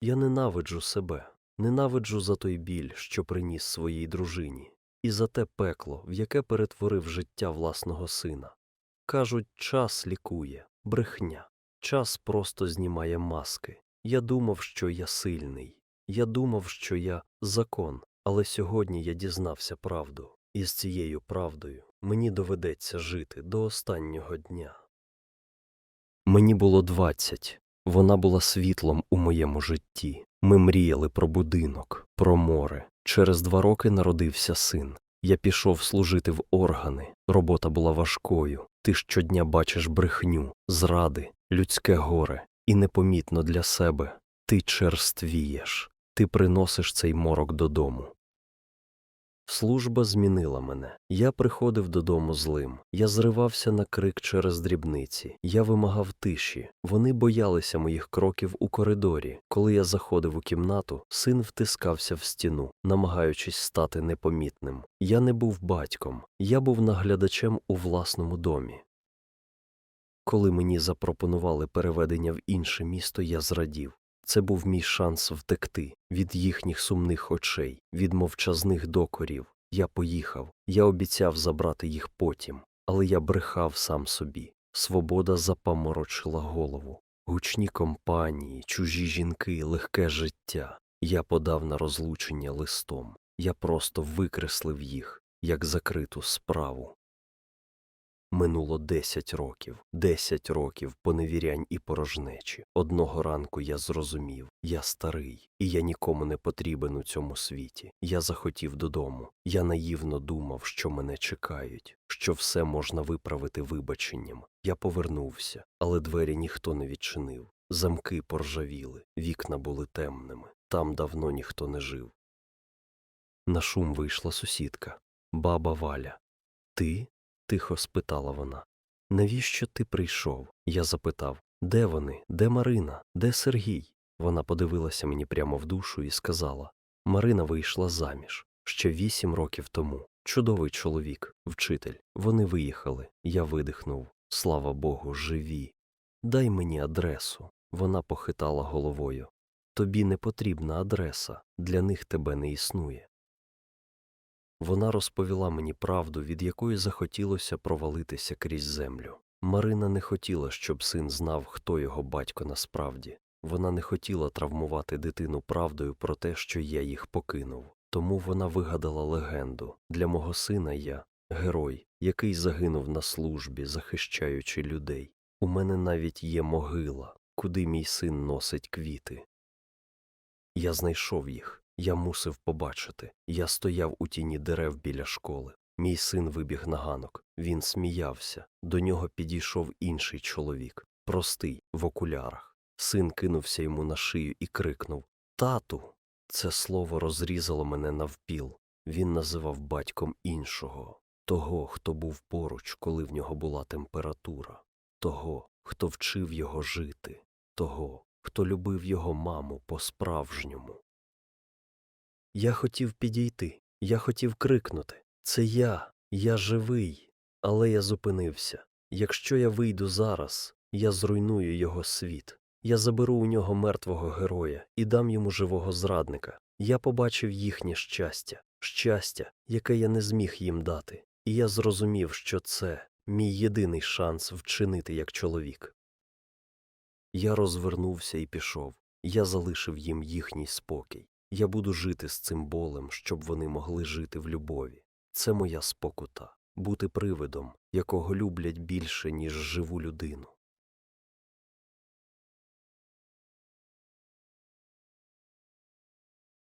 Я ненавиджу себе, ненавиджу за той біль, що приніс своїй дружині, і за те пекло, в яке перетворив життя власного сина. Кажуть, час лікує, брехня, час просто знімає маски. Я думав, що я сильний, я думав, що я закон, але сьогодні я дізнався правду, і з цією правдою мені доведеться жити до останнього дня. Мені було двадцять. Вона була світлом у моєму житті. Ми мріяли про будинок, про море. Через два роки народився син. Я пішов служити в органи. Робота була важкою. Ти щодня бачиш брехню, зради, людське горе, і непомітно для себе ти черствієш, ти приносиш цей морок додому. Служба змінила мене. Я приходив додому злим. Я зривався на крик через дрібниці. Я вимагав тиші. Вони боялися моїх кроків у коридорі. Коли я заходив у кімнату, син втискався в стіну, намагаючись стати непомітним. Я не був батьком, я був наглядачем у власному домі. Коли мені запропонували переведення в інше місто, я зрадів. Це був мій шанс втекти від їхніх сумних очей, від мовчазних докорів. Я поїхав, я обіцяв забрати їх потім, але я брехав сам собі. Свобода запаморочила голову. Гучні компанії, чужі жінки, легке життя. Я подав на розлучення листом. Я просто викреслив їх, як закриту справу. Минуло десять років, десять років поневірянь і порожнечі. Одного ранку я зрозумів, я старий, і я нікому не потрібен у цьому світі. Я захотів додому. Я наївно думав, що мене чекають, що все можна виправити вибаченням. Я повернувся, але двері ніхто не відчинив. Замки поржавіли, вікна були темними. Там давно ніхто не жив. На шум вийшла сусідка, баба Валя. Ти? Тихо спитала вона. Навіщо ти прийшов? Я запитав Де вони? Де Марина? Де Сергій? Вона подивилася мені прямо в душу і сказала Марина вийшла заміж ще вісім років тому. Чудовий чоловік, вчитель. Вони виїхали. Я видихнув. Слава Богу, живі. Дай мені адресу. Вона похитала головою. Тобі не потрібна адреса, для них тебе не існує. Вона розповіла мені правду, від якої захотілося провалитися крізь землю. Марина не хотіла, щоб син знав, хто його батько насправді. Вона не хотіла травмувати дитину правдою про те, що я їх покинув. Тому вона вигадала легенду для мого сина я герой, який загинув на службі, захищаючи людей. У мене навіть є могила, куди мій син носить квіти. Я знайшов їх. Я мусив побачити. Я стояв у тіні дерев біля школи. Мій син вибіг на ганок. Він сміявся. До нього підійшов інший чоловік, простий, в окулярах. Син кинувся йому на шию і крикнув Тату. Це слово розрізало мене навпіл. Він називав батьком іншого, того, хто був поруч, коли в нього була температура, того, хто вчив його жити, того, хто любив його маму по-справжньому. Я хотів підійти, я хотів крикнути Це я, я живий. Але я зупинився. Якщо я вийду зараз, я зруйную його світ. Я заберу у нього мертвого героя і дам йому живого зрадника. Я побачив їхнє щастя, щастя, яке я не зміг їм дати, і я зрозумів, що це мій єдиний шанс вчинити як чоловік. Я розвернувся і пішов. Я залишив їм їхній спокій. Я буду жити з цим болем, щоб вони могли жити в любові. Це моя спокута бути привидом, якого люблять більше, ніж живу людину.